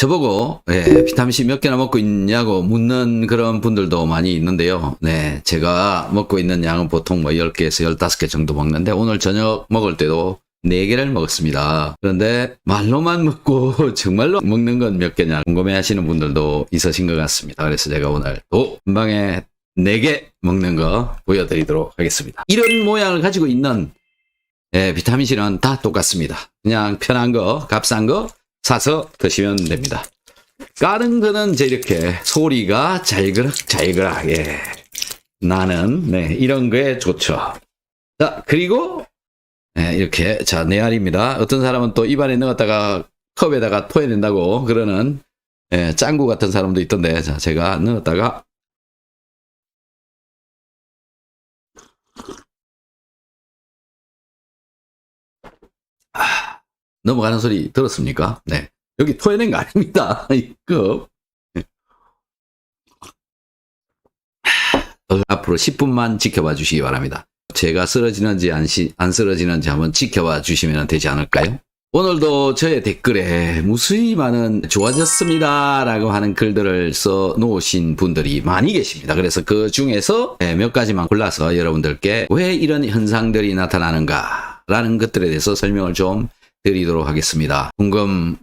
저보고 예, 비타민C 몇 개나 먹고 있냐고 묻는 그런 분들도 많이 있는데요. 네, 제가 먹고 있는 양은 보통 뭐 10개에서 15개 정도 먹는데 오늘 저녁 먹을 때도 4개를 먹었습니다. 그런데 말로만 먹고 정말로 먹는 건 몇 개냐 궁금해 하시는 분들도 있으신 것 같습니다. 그래서 제가 오늘 또 한방에 4개 먹는 거 보여드리도록 하겠습니다. 이런 모양을 가지고 있는 예, 비타민C는 다 똑같습니다. 그냥 편한 거, 값싼 거 사서 드시면 됩니다. 까는 거는 이제 이렇게 소리가 잘그락 잘그락 예. 나는 네, 이런 거에 좋죠. 자 그리고 네, 이렇게 자 네알입니다. 어떤 사람은 또 입안에 넣었다가 컵에다가 토해낸다고 그러는 예, 짱구 같은 사람도 있던데 자 제가 넣었다가 넘어가는 소리 들었습니까? 네. 여기 토해낸 거 아닙니다. 이 컵. 어, 앞으로 10분만 지켜봐 주시기 바랍니다. 제가 쓰러지는지 안, 시- 안 쓰러지는지 한번 지켜봐 주시면 되지 않을까요? 오늘도 저의 댓글에 무수히 많은 좋아졌습니다 라고 하는 글들을 써 놓으신 분들이 많이 계십니다. 그래서 그 중에서 네, 몇 가지만 골라서 여러분들께 왜 이런 현상들이 나타나는가 라는 것들에 대해서 설명을 좀 드리도록 하겠습니다. 궁금한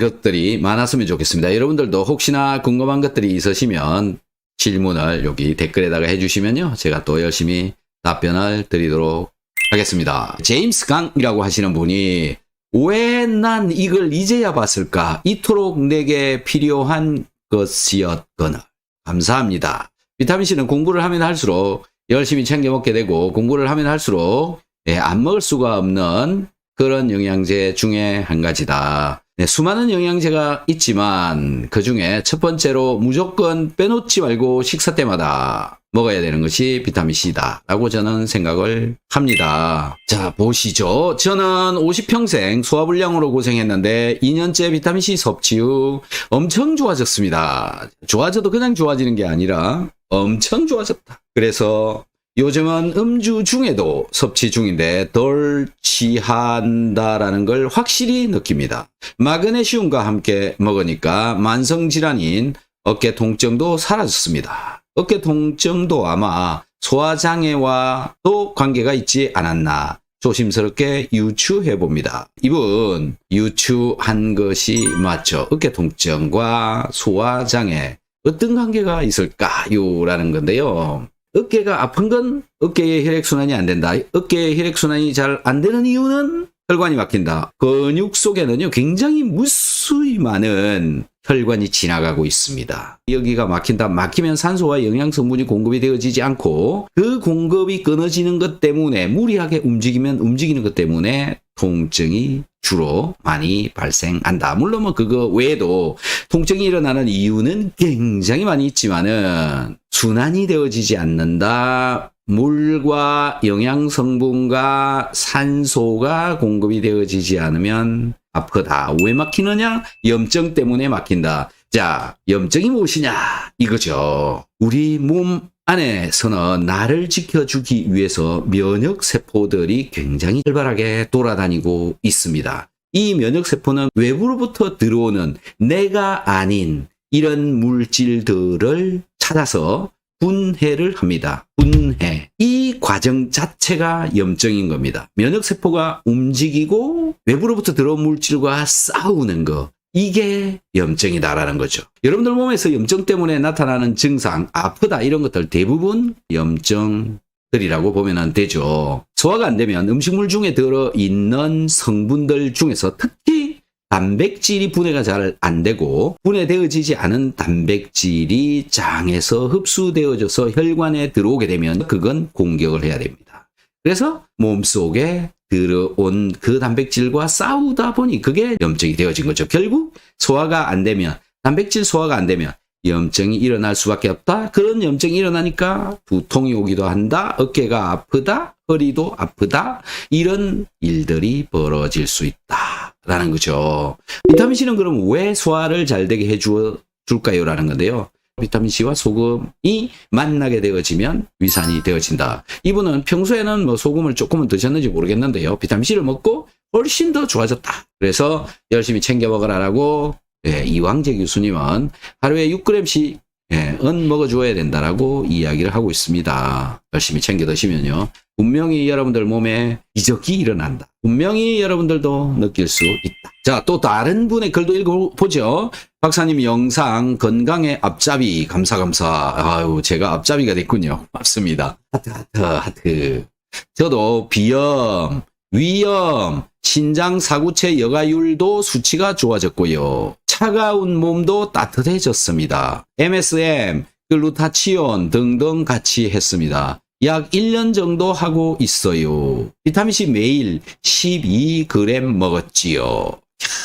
것들이 많았으면 좋겠습니다. 여러분들도 혹시나 궁금한 것들이 있으시면 질문을 여기 댓글에다가 해주시면요. 제가 또 열심히 답변을 드리도록 하겠습니다. 제임스 강이라고 하시는 분이 왜 난 이걸 이제야 봤을까? 이토록 내게 필요한 것이었거늘. 감사합니다. 비타민C는 공부를 하면 할수록 열심히 챙겨 먹게 되고 공부를 하면 할수록 예, 안 먹을 수가 없는 그런 영양제 중에 한 가지다. 네, 수많은 영양제가 있지만 그 중에 첫 번째로 무조건 빼놓지 말고 식사 때마다 먹어야 되는 것이 비타민C다. 라고 저는 생각을 합니다. 자, 보시죠. 저는 50평생 소화불량으로 고생했는데 2년째 비타민C 섭취 후 엄청 좋아졌습니다. 좋아져도 그냥 좋아지는 게 아니라 엄청 좋아졌다. 그래서 요즘은 음주 중에도 섭취 중인데 덜 취한다라는 걸 확실히 느낍니다. 마그네슘과 함께 먹으니까 만성질환인 어깨 통증도 사라졌습니다. 어깨 통증도 아마 소화장애와도 관계가 있지 않았나 조심스럽게 유추해 봅니다. 이분 유추한 것이 맞죠. 어깨 통증과 소화장애 어떤 관계가 있을까요? 라는 건데요. 어깨가 아픈 건 어깨의 혈액순환이 안 된다. 어깨의 혈액순환이 잘 안 되는 이유는 혈관이 막힌다. 근육 속에는요, 굉장히 무수히 많은 혈관이 지나가고 있습니다. 여기가 막힌다. 막히면 산소와 영양 성분이 공급이 되어지지 않고 그 공급이 끊어지는 것 때문에 무리하게 움직이면 움직이는 것 때문에 통증이 주로 많이 발생한다. 물론 뭐 그거 외에도 통증이 일어나는 이유는 굉장히 많이 있지만은 순환이 되어지지 않는다. 물과 영양 성분과 산소가 공급이 되어지지 않으면 아프다. 왜 막히느냐? 염증 때문에 막힌다. 자, 염증이 무엇이냐? 이거죠. 우리 몸 안에서는 나를 지켜주기 위해서 면역 세포들이 굉장히 활발하게 돌아다니고 있습니다. 이 면역 세포는 외부로부터 들어오는 내가 아닌 이런 물질들을 찾아서 분해를 합니다. 분해. 이 과정 자체가 염증인 겁니다. 면역세포가 움직이고 외부로부터 들어온 물질과 싸우는 거. 이게 염증이다라는 거죠. 여러분들 몸에서 염증 때문에 나타나는 증상, 아프다 이런 것들 대부분 염증 들이라고 보면 되죠. 소화가 안 되면 음식물 중에 들어있는 성분들 중에서 특히 단백질이 분해가 잘 안 되고 분해되어지지 않은 단백질이 장에서 흡수되어져서 혈관에 들어오게 되면 그건 공격을 해야 됩니다. 그래서 몸속에 들어온 그 단백질과 싸우다 보니 그게 염증이 되어진 거죠. 결국 소화가 안 되면 단백질 소화가 안 되면 염증이 일어날 수밖에 없다. 그런 염증이 일어나니까 두통이 오기도 한다. 어깨가 아프다. 허리도 아프다. 이런 일들이 벌어질 수 있다. 라는 거죠. 비타민C는 그럼 왜 소화를 잘 되게 해주어 줄까요? 라는 건데요. 비타민C와 소금이 만나게 되어지면 위산이 되어진다. 이분은 평소에는 뭐 소금을 조금은 드셨는지 모르겠는데요. 비타민C를 먹고 훨씬 더 좋아졌다. 그래서 열심히 챙겨 먹으라라고 예, 이왕재 교수님은 하루에 6g씩 예, 은 먹어줘야 된다라고 이야기를 하고 있습니다. 열심히 챙겨 드시면요. 분명히 여러분들 몸에 이적이 일어난다. 분명히 여러분들도 느낄 수 있다. 자, 또 다른 분의 글도 읽어보죠. 박사님 영상 건강의 앞잡이 감사 감사. 아유, 제가 앞잡이가 됐군요. 맞습니다. 하트 하트 하트. 저도 비염, 위염, 신장 사구체 여가율도 수치가 좋아졌고요. 차가운 몸도 따뜻해졌습니다. MSM, 글루타치온 등등 같이 했습니다. 약 1년 정도 하고 있어요. 비타민C 매일 12g 먹었지요.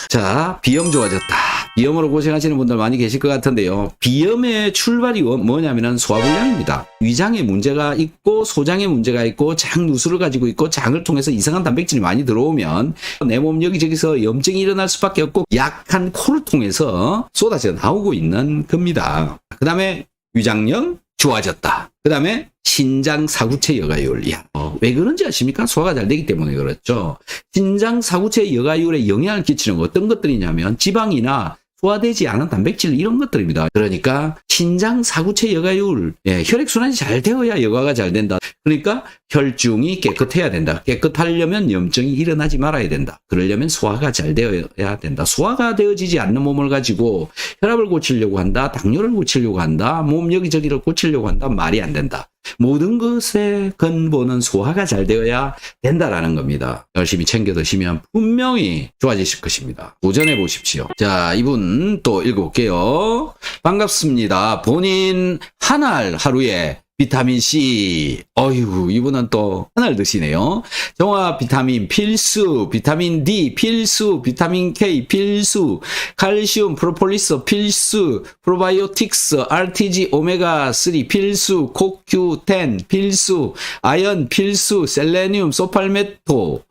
자, 비염 좋아졌다. 비염으로 고생하시는 분들 많이 계실 것 같은데요. 비염의 출발이 뭐- 뭐냐면은 소화불량입니다. 위장에 문제가 있고 소장에 문제가 있고 장 누수를 가지고 있고 장을 통해서 이상한 단백질이 많이 들어오면 내 몸 여기저기서 염증이 일어날 수밖에 없고 약한 코를 통해서 쏟아져 나오고 있는 겁니다. 그 다음에 위장력 좋아졌다. 그 다음에 신장 사구체 여가율. 야, 어, 왜 그런지 아십니까? 소화가 잘 되기 때문에 그렇죠. 신장 사구체 여가율에 영향을 끼치는 거 어떤 것들이냐면 지방이나 소화되지 않은 단백질 이런 것들입니다. 그러니까 신장 사구체 여가율, 예, 혈액 순환이 잘 되어야 여가가 잘 된다. 그러니까 혈중이 깨끗해야 된다. 깨끗하려면 염증이 일어나지 말아야 된다. 그러려면 소화가 잘 되어야 된다. 소화가 되어지지 않는 몸을 가지고 혈압을 고치려고 한다. 당뇨를 고치려고 한다. 몸 여기저기를 고치려고 한다. 말이 안 된다. 모든 것의 근본은 소화가 잘 되어야 된다라는 겁니다. 열심히 챙겨 드시면 분명히 좋아지실 것입니다. 도전해 보십시오. 자, 이분 또 읽어볼게요. 반갑습니다. 본인 한 알 하루에 비타민 C. 어휴, 이분은 또 하나를 드시네요. 정화 비타민 필수, 비타민 D 필수, 비타민 K 필수, 칼슘, 프로폴리스 필수, 프로바이오틱스, RTG 오메가 3 필수, 코큐10 필수, 아연 필수, 셀레늄, 소팔메토,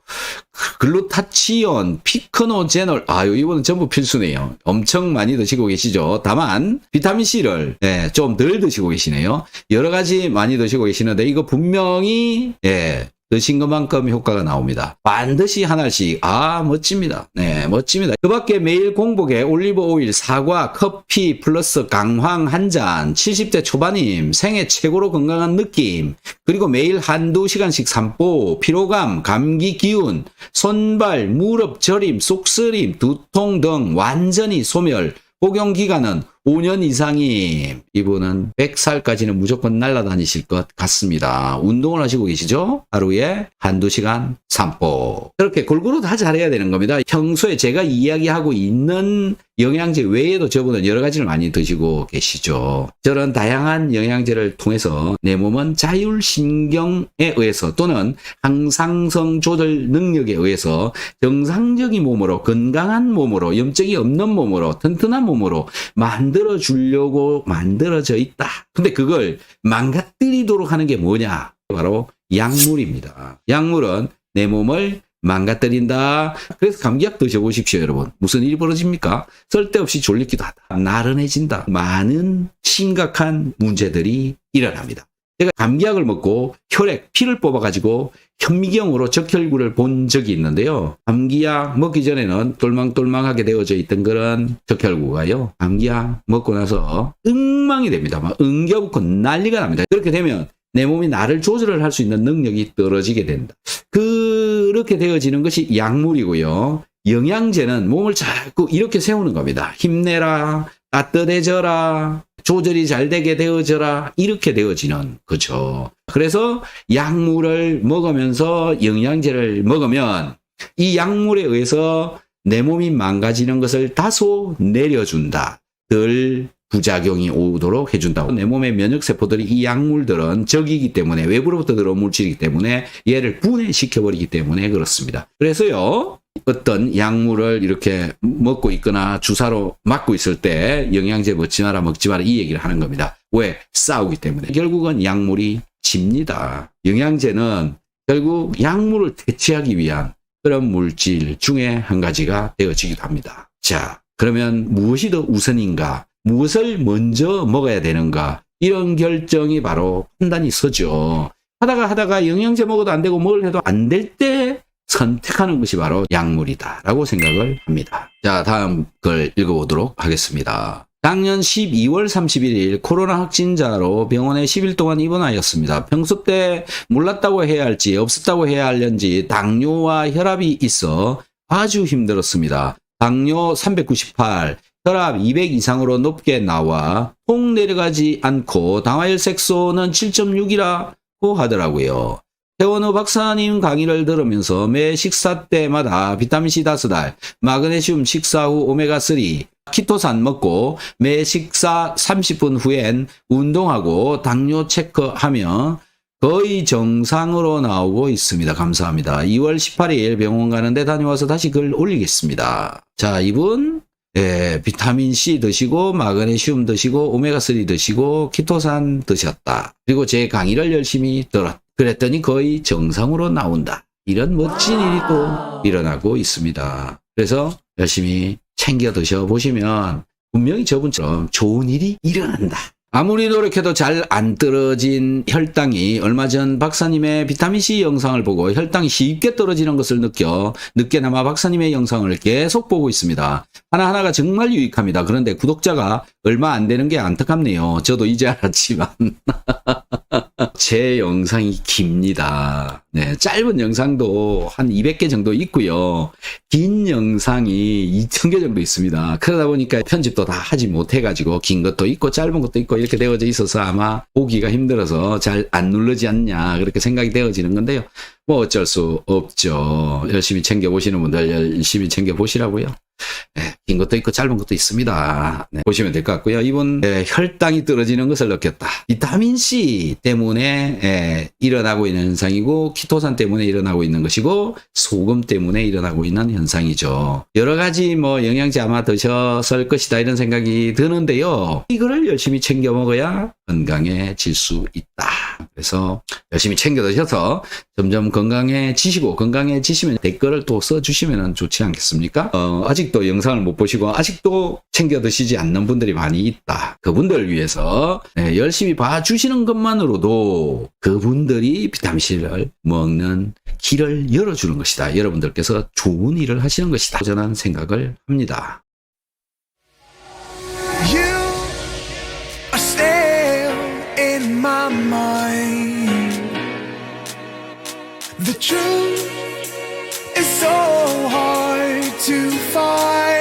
글루타치온, 피크노제놀, 아유, 이거는 전부 필수네요. 엄청 많이 드시고 계시죠. 다만, 비타민C를, 예, 좀 덜 드시고 계시네요. 여러 가지 많이 드시고 계시는데, 이거 분명히, 예, 드신 것만큼 효과가 나옵니다. 반드시 하나씩. 아, 멋집니다. 네, 멋집니다. 그 밖에 매일 공복에 올리브 오일, 사과, 커피, 플러스 강황 한 잔, 70대 초반임, 생애 최고로 건강한 느낌, 그리고 매일 한두 시간씩 산보, 피로감, 감기 기운, 손발, 무릎 저림, 속쓰림, 두통 등 완전히 소멸, 복용 기간은 5년 이상임. 이분은 100살까지는 무조건 날아다니실 것 같습니다. 운동을 하시고 계시죠? 하루에 한두 시간 산보. 그렇게 골고루 다 잘해야 되는 겁니다. 평소에 제가 이야기하고 있는 영양제 외에도 저분은 여러 가지를 많이 드시고 계시죠. 저런 다양한 영양제를 통해서 내 몸은 자율신경에 의해서 또는 항상성 조절 능력에 의해서 정상적인 몸으로 건강한 몸으로 염증이 없는 몸으로 튼튼한 몸으로 만들어 주려고 만들어져 있다. 근데 그걸 망가뜨리도록 하는 게 뭐냐? 바로 약물입니다. 약물은 내 몸을 망가뜨린다. 그래서 감기약 드셔보십시오, 여러분. 무슨 일이 벌어집니까? 쓸데없이 졸리기도 하다. 나른해진다. 많은 심각한 문제들이 일어납니다. 제가 감기약을 먹고 혈액, 피를 뽑아가지고 현미경으로 적혈구를 본 적이 있는데요. 감기약 먹기 전에는 똘망똘망하게 되어져 있던 그런 적혈구가요. 감기약 먹고 나서 엉망이 됩니다. 막 응겨붙고 난리가 납니다. 그렇게 되면 내 몸이 나를 조절을 할 수 있는 능력이 떨어지게 된다. 그렇게 되어지는 것이 약물이고요. 영양제는 몸을 자꾸 이렇게 세우는 겁니다. 힘내라, 따뜻해져라, 조절이 잘 되게 되어져라, 이렇게 되어지는 거죠. 그래서 약물을 먹으면서 영양제를 먹으면 이 약물에 의해서 내 몸이 망가지는 것을 다소 내려준다. 덜 부작용이 오도록 해준다고. 내 몸의 면역세포들이 이 약물들은 적이기 때문에 외부로부터 들어온 물질이기 때문에 얘를 분해시켜버리기 때문에 그렇습니다. 그래서요. 어떤 약물을 이렇게 먹고 있거나 주사로 맞고 있을 때 영양제 먹지 마라 먹지 마라 이 얘기를 하는 겁니다. 왜? 싸우기 때문에. 결국은 약물이 집니다. 영양제는 결국 약물을 대체하기 위한 그런 물질 중에 한 가지가 되어지기도 합니다. 자, 그러면 무엇이 더 우선인가? 무엇을 먼저 먹어야 되는가? 이런 결정이 바로 판단이 서죠. 하다가 하다가 영양제 먹어도 안 되고 뭘 해도 안 될 때 선택하는 것이 바로 약물이다라고 생각을 합니다. 자, 다음 걸 읽어보도록 하겠습니다. 작년 12월 31일 코로나 확진자로 병원에 10일 동안 입원하였습니다. 평소 때 몰랐다고 해야 할지 없었다고 해야 할는지 당뇨와 혈압이 있어 아주 힘들었습니다. 당뇨 398, 혈압 200 이상으로 높게 나와 폭 내려가지 않고 당화혈색소는 7.6이라고 하더라고요. 태원호 박사님 강의를 들으면서 매 식사 때마다 비타민C 다섯 알, 마그네슘 식사 후 오메가3, 키토산 먹고 매 식사 30분 후엔 운동하고 당뇨 체크하며 거의 정상으로 나오고 있습니다. 감사합니다. 2월 18일 병원 가는데 다녀와서 다시 글 올리겠습니다. 자, 이분 예, 비타민 C 드시고 마그네슘 드시고 오메가3 드시고 키토산 드셨다. 그리고 제 강의를 열심히 들었. 그랬더니 거의 정상으로 나온다. 이런 멋진 일이 또 일어나고 있습니다. 그래서 열심히 챙겨 드셔 보시면 분명히 저분처럼 좋은 일이 일어난다. 아무리 노력해도 잘 안 떨어진 혈당이 얼마 전 박사님의 비타민C 영상을 보고 혈당이 쉽게 떨어지는 것을 느껴 늦게나마 박사님의 영상을 계속 보고 있습니다. 하나하나가 정말 유익합니다. 그런데 구독자가 얼마 안 되는 게 안타깝네요. 저도 이제 알았지만. 제 영상이 깁니다. 네, 짧은 영상도 한 200개 정도 있고요. 긴 영상이 2000개 정도 있습니다. 그러다 보니까 편집도 다 하지 못해가지고 긴 것도 있고 짧은 것도 있고 이렇게 되어져 있어서 아마 보기가 힘들어서 잘안 누르지 않냐 그렇게 생각이 되어지는 건데요. 뭐 어쩔 수 없죠. 열심히 챙겨보시는 분들 열심히 챙겨보시라고요. 네, 긴 것도 있고 짧은 것도 있습니다. 네, 보시면 될 것 같고요. 이분 네, 혈당이 떨어지는 것을 느꼈다. 비타민 C 때문에 예, 일어나고 있는 현상이고 키토산 때문에 일어나고 있는 것이고 소금 때문에 일어나고 있는 현상이죠. 여러 가지 뭐 영양제 아마 드셨을 것이다 이런 생각이 드는데요. 이거를 열심히 챙겨 먹어야 건강해질 수 있다. 그래서 열심히 챙겨 드셔서 점점 건강해지시고 건강해지시면 댓글을 또 써주시면 좋지 않겠습니까? 어, 아직도 영상을 못 보시고 아직도 챙겨 드시지 않는 분들이 많이 있다. 그분들을 위해서 네, 열심히 봐주시는 것만으로도 그분들이 비타민C를 먹는 길을 열어주는 것이다. 여러분들께서 좋은 일을 하시는 것이다. 저는 생각을 합니다. The truth is so hard to find.